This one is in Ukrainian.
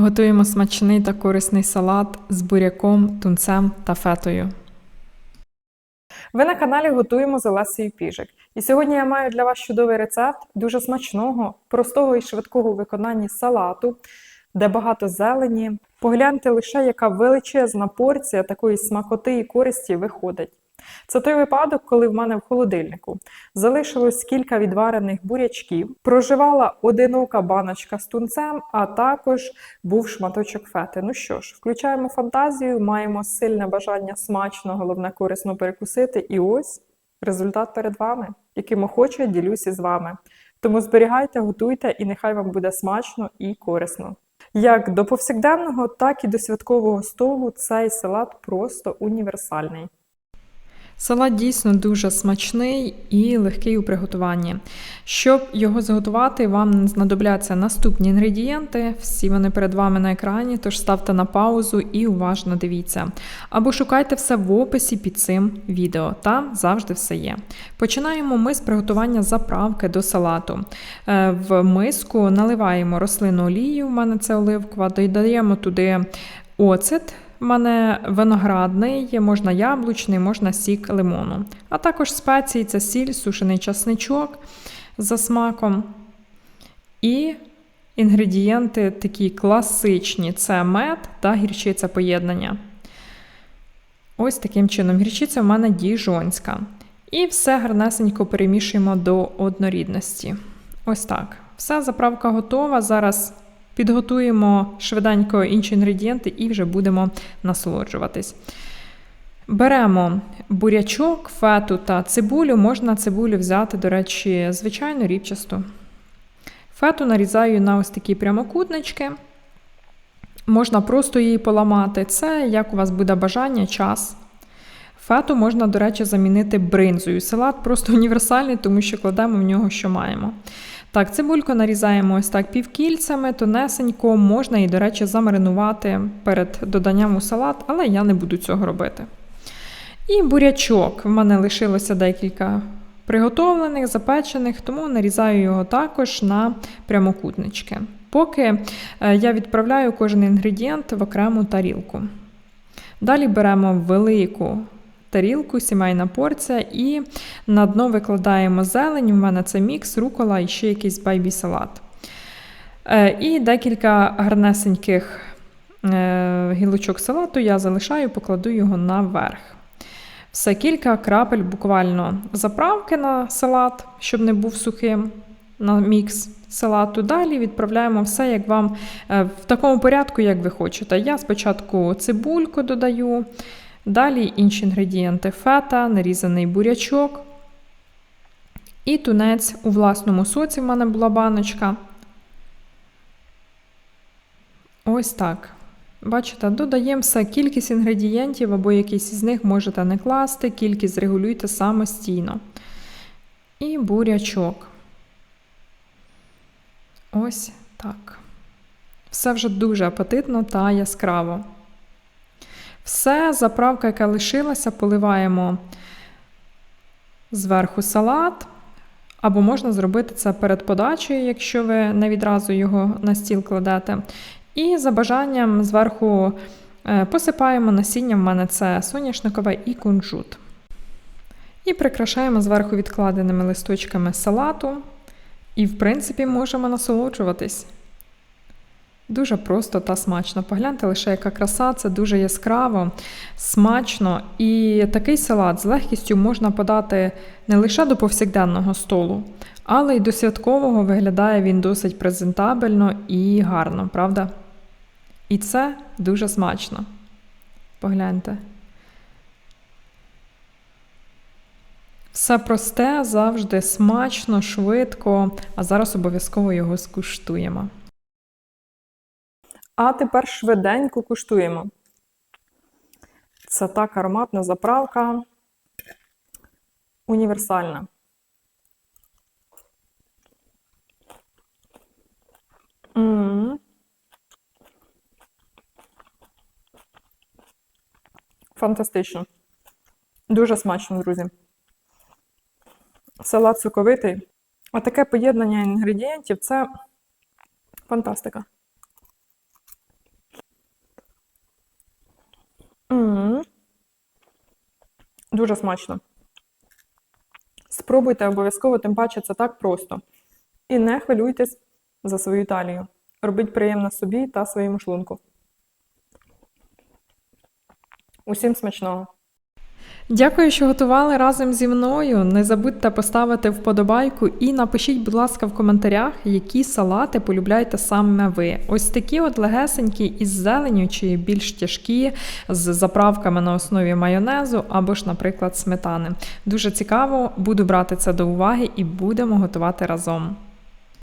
Готуємо смачний та корисний салат з буряком, тунцем та фетою. Ви на каналі готуємо з Олесею Піжик. І сьогодні я маю для вас чудовий рецепт дуже смачного, простого і швидкого у виконанні салату, де багато зелені. Погляньте лише, яка величезна порція такої смакоти і користі виходить. Це той випадок, коли в мене в холодильнику залишилось кілька відварених бурячків, проживала одинока баночка з тунцем, а також був шматочок фети. Ну що ж, включаємо фантазію, маємо сильне бажання смачно, головне корисно перекусити. І ось результат перед вами, яким охоче ділюся з вами. Тому зберігайте, готуйте, і нехай вам буде смачно і корисно. Як до повсякденного, так і до святкового столу цей салат просто універсальний. Салат дійсно дуже смачний і легкий у приготуванні. Щоб його зготувати, вам знадобляться наступні інгредієнти. Всі вони перед вами на екрані, тож ставте на паузу і уважно дивіться. Або шукайте все в описі під цим відео. Там завжди все є. Починаємо ми з приготування заправки до салату. Е, В миску наливаємо рослинну олію, в мене це оливкова, додаємо туди оцет. У мене виноградний, можна яблучний, можна сік лимону. А також спеції це сіль, сушений часничок за смаком. І інгредієнти такі класичні: це мед та гірчиця поєднання. Ось таким чином. Гірчиця в мене діжонська. І все гарнесенько перемішуємо до однорідності. Ось так. Все, заправка готова. Зараз Підготуємо швиденько інші інгредієнти і вже будемо насолоджуватись. Беремо бурячок, фету та цибулю. Можна цибулю взяти, до речі, звичайно ріпчасту. Фету нарізаю на ось такі прямокутнички. Можна просто її поламати. Це як у вас буде бажання, час. Фету можна, до речі, замінити бринзою. Салат просто універсальний, тому що кладемо в нього, що маємо. Так, цибульку нарізаємо ось так півкільцями, тонесенько, можна її, до речі, замаринувати перед доданням у салат, але я не буду цього робити. І бурячок. В мене лишилося декілька приготовлених, запечених, тому нарізаю його також на прямокутнички. Поки е, я відправляю кожен інгредієнт в окрему тарілку. Далі беремо велику тарілку, сімейна порція, і на дно викладаємо зелень. У мене це мікс, рукола і ще якийсь байбі-салат. Е, і декілька гарнесеньких е, гілочок салату я залишаю, покладу його наверх. Все, кілька крапель буквально заправки на салат, щоб не був сухим на мікс салату. Далі відправляємо все, як вам е, в такому порядку, як ви хочете. Я спочатку цибульку додаю, Далі інші інгредієнти фета, нарізаний бурячок. І тунець у власному соці в мене була баночка. Ось так. Бачите, додаємо все, кількість інгредієнтів, або якийсь із них можете не класти, кількість регулюйте самостійно. І бурячок. Ось так. Все вже дуже апетитно та яскраво. Все, заправка, яка лишилася, поливаємо зверху салат. Або можна зробити це перед подачею, якщо ви не відразу його на стіл кладете. І за бажанням зверху е, посипаємо насіння, в мене це соняшникове і кунжут. І прикрашаємо зверху відкладеними листочками салату. І, в принципі, можемо насолоджуватись. Дуже просто та смачно. Погляньте лише, яка краса, це дуже яскраво, смачно. І такий салат з легкістю можна подати не лише до повсякденного столу, але й до святкового виглядає він досить презентабельно і гарно, правда? І це дуже смачно. Погляньте. Все просте, завжди смачно, швидко, а зараз обов'язково його скуштуємо. А тепер швиденько куштуємо. Це так ароматна заправка. Універсальна. М -м -м. Фантастично. Дуже смачно, друзі. Салат соковитий. А таке поєднання інгредієнтів це фантастика. м Дуже смачно. Спробуйте обов'язково, тим паче це так просто. І не хвилюйтесь за свою талію. Робіть приємно собі та своєму шлунку. Усім смачного! Дякую, що готували разом зі мною. Не забудьте поставити вподобайку і напишіть, будь ласка, в коментарях, які салати полюбляєте саме ви. Ось такі от легесенькі із зеленю чи більш тяжкі з заправками на основі майонезу або ж, наприклад, сметани. Дуже цікаво, буду брати це до уваги і будемо готувати разом.